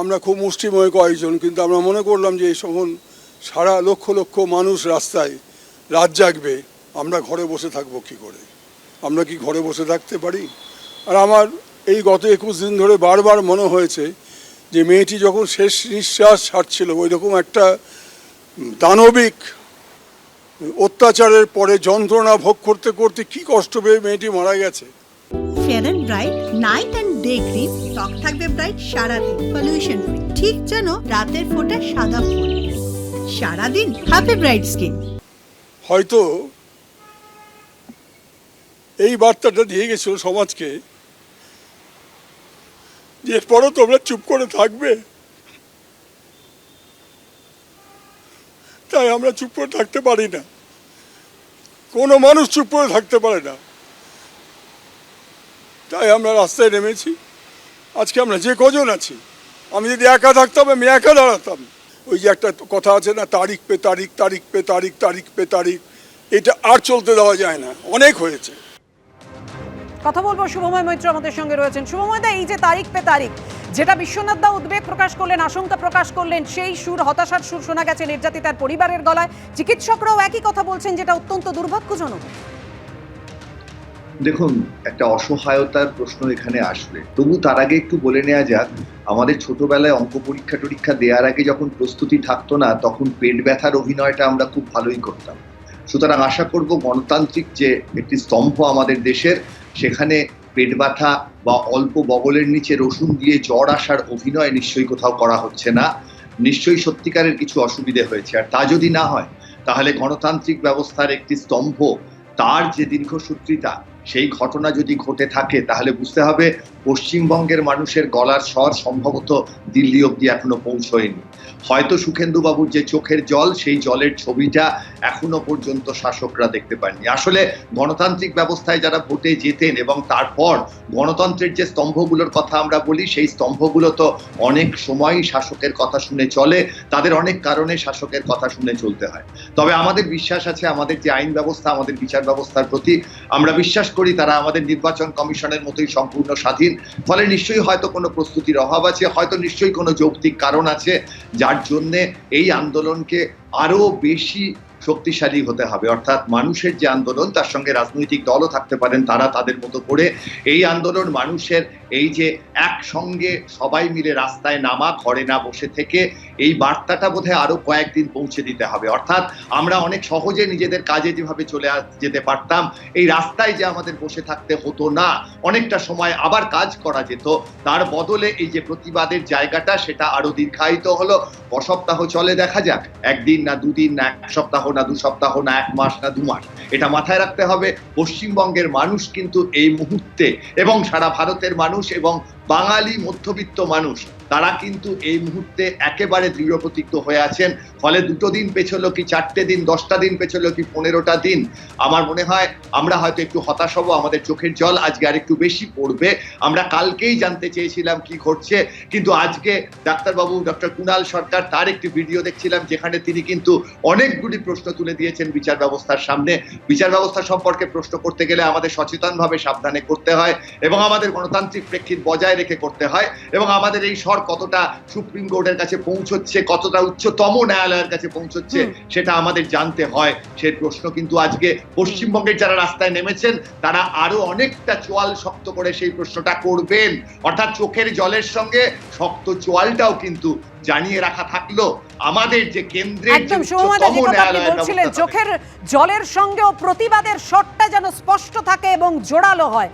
আমরা খুব মুষ্টিময় কয়েকজন, কিন্তু আমরা মনে করলাম যে যখন সারা লক্ষ লক্ষ মানুষ রাস্তায় রাত জাগবে, আমরা ঘরে বসে থাকব কি করে? আমরা কি ঘরে বসে থাকতে পারি? আর আমার এই গত একুশ দিন ধরে বারবার মনে হয়েছে যে মেয়েটি যখন শেষ নিঃশ্বাস ছাড়ছিল ওই রকম একটা দানবিক অত্যাচারের পরে যন্ত্রণা ভোগ করতে করতে কি কষ্ট পেয়ে মেয়েটি মারা গেছে? Fair bright, night and day cream, ত্বক থাকবে ব্রাইট, সারাদিন পলিউশন ফ্রি ঠিক যেন রাতের ফোঁটা সাদা ফুল সারাদিন হ্যাপি ব্রাইট স্কিন। হয়তো এই বার্তাটা দিয়ে গেছিল সমাজকে যে এরপরও তোমরা চুপ করে থাকবে। তাই আমরা চুপ করে থাকতে পারি না। কোনো মানুষ চুপ করে থাকতে পারে না। তাই আমরা রাস্তায় নেমেছি। আজকে আমরা যে কজন আছি, আমি যদি একা থাকতাম, আমি একা দাঁড়াতাম। ওই যে একটা কথা আছে না, তারিখ পে তারিখ তারিখ পে তারিখ তারিখ পে তারিখ, এটা আর চলতে দেওয়া যায় না। অনেক হয়েছে। কথা বলব শুভময় মৈত্র আমাদের সঙ্গে রয়েছেন। শুভময় দা, এই যে তারিখ পে তারিখ, যেটা বিশ্বনাথ দা উদ্বেগ প্রকাশ করলেন, আশঙ্কা প্রকাশ করলেন, সেই সুর, হতাশার সুর শোনা গেছে নির্যাতিতার পরিবারের গলায়। চিকিৎসকরাও একই কথা বলছেন, যেটা অত্যন্ত দুর্ভাগ্যজনক। দেখুন, একটা অসহায়তার প্রশ্ন এখানে আসবে। তবু তার আগে একটু বলে নেওয়া যাক, আমাদের ছোটবেলায় অঙ্ক পরীক্ষা টরীক্ষা দেওয়ার আগে যখন প্রস্তুতি থাকতো না, তখন পেট ব্যথার অভিনয়টা আমরা খুব ভালোই করতাম। সুতরাং আশা করব গণতান্ত্রিক যে একটি স্তম্ভ আমাদের দেশের, সেখানে পেট ব্যথা বা অল্প বগলের নিচে রসুন দিয়ে জ্বর আসার অভিনয় নিশ্চয়ই কোথাও করা হচ্ছে না। নিশ্চয়ই সত্যিকারের কিছু অসুবিধে হয়েছে। আর তা যদি না হয়, তাহলে গণতান্ত্রিক ব্যবস্থার একটি স্তম্ভ, তার যে দীর্ঘসূত্রিতা সেই ঘটনা যদি ঘটে থাকে, তাহলে বুঝতে হবে পশ্চিমবঙ্গের মানুষের গলার স্বর সম্ভবত দিল্লি অবধি এখনও পৌঁছয়নি। হয়তো সুখেন্দু বাবুর যে চোখের জল, সেই জলের ছবিটা এখনও পর্যন্ত শাসকরা দেখতে পাননি। আসলে গণতান্ত্রিক ব্যবস্থায় যারা ভোটে যেতেন এবং তারপর গণতন্ত্রের যে স্তম্ভগুলোর কথা আমরা বলি, সেই স্তম্ভগুলো তো অনেক সময়ই শাসকের কথা শুনে চলে, তাদের অনেক কারণে শাসকের কথা শুনে চলতে হয়। তবে আমাদের বিশ্বাস আছে, আমাদের যে আইন ব্যবস্থা, আমাদের বিচার ব্যবস্থার প্রতি আমরা বিশ্বাস করি, তারা আমাদের নির্বাচন কমিশনের মতোই সম্পূর্ণ স্বাধীন। ফলে নিশ্চয়ই হয়তো কোনো প্রস্তুতির অভাব আছে, হয়তো নিশ্চয়ই কোনো যৌক্তিক কারণ আছে, যার জন্যে এই আন্দোলনকে আরও বেশি শক্তিশালী হতে হবে। অর্থাৎ মানুষের যে আন্দোলন, তার সঙ্গে রাজনৈতিক দলও থাকতে পারেন, তারা তাদের মতো করে। এই আন্দোলন মানুষের এই যে একসঙ্গে সবাই মিলে রাস্তায় নামা, ঘরে না বসে থেকে এই বার্তাটা বোধহয় আরও কয়েকদিন পৌঁছে দিতে হবে। অর্থাৎ আমরা অনেক সহজে নিজেদের কাজে যেভাবে চলে যেতে পারতাম, এই রাস্তায় যে আমাদের বসে থাকতে হতো না, অনেকটা সময় আবার কাজ করা যেত। তার বদলে এই যে প্রতিবাদের জায়গাটা, সেটা আরও দীর্ঘায়িত হলো। ক সপ্তাহ চলে দেখা যাক, একদিন না দুদিন, না এক সপ্তাহ, না দু সপ্তাহ, না এক মাস, না দু মাস। এটা মাথায় রাখতে হবে, পশ্চিমবঙ্গের মানুষ কিন্তু এই মুহূর্তে এবং সারা ভারতের মানুষ এবং বাঙালি মধ্যবিত্ত মানুষ, তারা কিন্তু এই মুহূর্তে একেবারে দৃঢ় প্রতিজ্ঞ হয়ে আছেন। ফলে দুটো দিন পেছলো কি চারটে দিন, দশটা দিন পেছলো কি পনেরোটা দিন? আমার মনে হয় আমরা হয়তো একটু হতাশ হব, আমাদের চোখের জল আজকে আর একটু বেশি পড়বে। আমরা কালকেই জানতে চেয়েছিলাম কি ঘটছে, কিন্তু আজকে ডাক্তারবাবু, ডক্টর কুণাল সরকার তার একটি ভিডিও দেখছিলাম, যেখানে তিনি কিন্তু অনেকগুলি প্রশ্ন তুলে দিয়েছেন বিচার ব্যবস্থার সামনে। বিচার ব্যবস্থা সম্পর্কে প্রশ্ন করতে গেলে আমাদের সচেতনভাবে সাবধানে করতে হয় এবং আমাদের গণতান্ত্রিক প্রেক্ষিত বজায় রেখে করতে হয় এবং আমাদের এই স্বর কতটা সুপ্রিম কোর্টের কাছে পৌঁছচ্ছে কতটা উচ্চতম ন্যায়ালয়ের কাছে পৌঁছচ্ছে সেটা আমাদের জানতে হয়। সেই প্রশ্ন কিন্তু আজকে পশ্চিমবঙ্গের যারা রাস্তায় নেমেছেন তারা আরও অনেকটা চোয়াল শক্ত করে সেই প্রশ্নটা করবেন। অর্থাৎ চোখের জলের সঙ্গে শক্ত চোয়ালটাও কিন্তু জানিয়ে রাখা থাকল। আমাদের যে কেন্দ্রের যে একদম শুভময় দা যে কথা আপনি বলছিলেন চোখের জলের সঙ্গেও প্রতিবাদের স্বরটা যেন স্পষ্ট থাকে এবং জোরালো হয়।